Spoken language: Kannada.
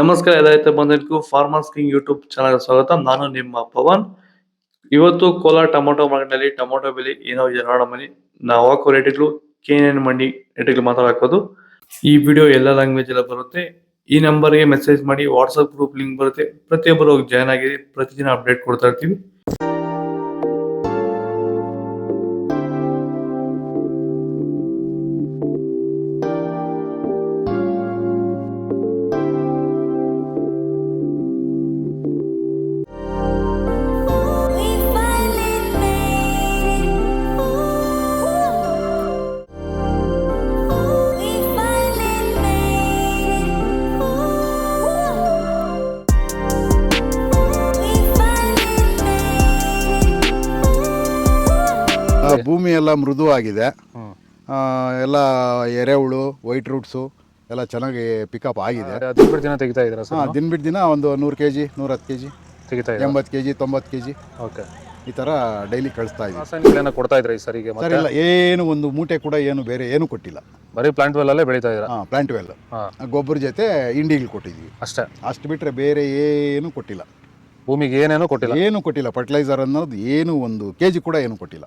ನಮಸ್ಕಾರ ಎಲ್ಲ ರೈತ ಫಾರ್ಮರ್ಸ್ ಕಿಂಗ್ ಯೂಟ್ಯೂಬ್ ಚಾನಲ್ ಸ್ವಾಗತ. ನಾನು ನಿಮ್ಮ ಪವನ್. ಇವತ್ತು ಕೋಲಾರ ಟೊಮೊಟೊ ಮಾರ್ಕೆಟ್ನಲ್ಲಿ ಟೊಮೊಟೊ ಬೆಲೆ ಏನೋ ಇದೆ ನೋಡೋ ಮನಿ ನಾವು ಹಾಕೋ ರೇಟ್ಗಳು ಕೆ ಮಂಡಿ ರೇಟ್ಗಳು ಮಾತಾಡೋದು ಈ ವಿಡಿಯೋ ಎಲ್ಲ ಲ್ಯಾಂಗ್ವೇಜ್ ಎಲ್ಲ ಬರುತ್ತೆ. ಈ ನಂಬರ್ಗೆ ಮೆಸೇಜ್ ಮಾಡಿ ವಾಟ್ಸ್ಆಪ್ ಗ್ರೂಪ್ ಲಿಂಕ್ ಬರುತ್ತೆ. ಪ್ರತಿಯೊಬ್ಬರು ಜಾಯ್ನ್ ಆಗಿ ಪ್ರತಿದಿನ ಅಪ್ಡೇಟ್ ಕೊಡ್ತಾ ಇರ್ತೀವಿ. ಭೂಮಿ ಎಲ್ಲ ಮೃದುವಾಗಿದೆ. ಎಲ್ಲ ಎರೆಹುಳು ವೈಟ್ ರೂಟ್ಸು ಎಲ್ಲ ಚೆನ್ನಾಗಿ ಪಿಕಪ್ ಆಗಿದೆ. ಹದಿನೆಂಟು ದಿನ ತೆಗಿತಾ ಇದ್ದೀರಾ ಹಾಂ ದಿನ ಬಿಟ್ಟು ದಿನ ಒಂದು ನೂರು ಕೆ ಜಿ ನೂರತ್ತು ಕೆ ಜಿ ತೆಗಿತಾ ಇದ್ದೀರಾ? ಎಂಬತ್ತು ಕೆ ಜಿ ತೊಂಬತ್ತು ಕೆ ಜಿ ಓಕೆ. ಈ ಥರ ಡೈಲಿ ಕಳಿಸ್ತಾ ಇದ್ದೀವಿ ರಾಸಾಯನಿಕಗಳನ್ನ ಕೊಡ್ತಾ ಇದ್ರಾ ಈ ಸರಿಗೆ ಸರ್ ಮತ್ತೆ? ಇಲ್ಲ ಏನು ಒಂದು ಮೂಟೆ ಕೂಡ ಏನು ಬೇರೆ ಏನು ಕೊಟ್ಟಿಲ್ಲ. ಬರೀ ಪ್ಲಾಂಟ್ ವೆಲ್ ಅಲ್ಲೇ ಬೆಳೀತಾ ಇದ್ದೀರಾ? ಹಾಂ ಪ್ಲಾಂಟ್ ವೆಲ್ ಹಾಂ. ಗೊಬ್ಬರ ಜೊತೆ ಇಂಡಿಗಳು ಕೊಟ್ಟಿದ್ವಿ ಅಷ್ಟೇ? ಅಷ್ಟು ಬಿಟ್ಟರೆ ಬೇರೆ ಏನು ಕೊಟ್ಟಿಲ್ಲ. ಭೂಮಿಗೆ ಏನೇನೋ ಕೊಟ್ಟಿಲ್ಲ? ಏನು ಕೊಟ್ಟಿಲ್ಲ ಫರ್ಟಿಲೈಸರ್ ಅನ್ನೋದು ಏನು ಒಂದು ಕೆ ಜಿ ಕೂಡ ಏನು ಕೊಟ್ಟಿಲ್ಲ.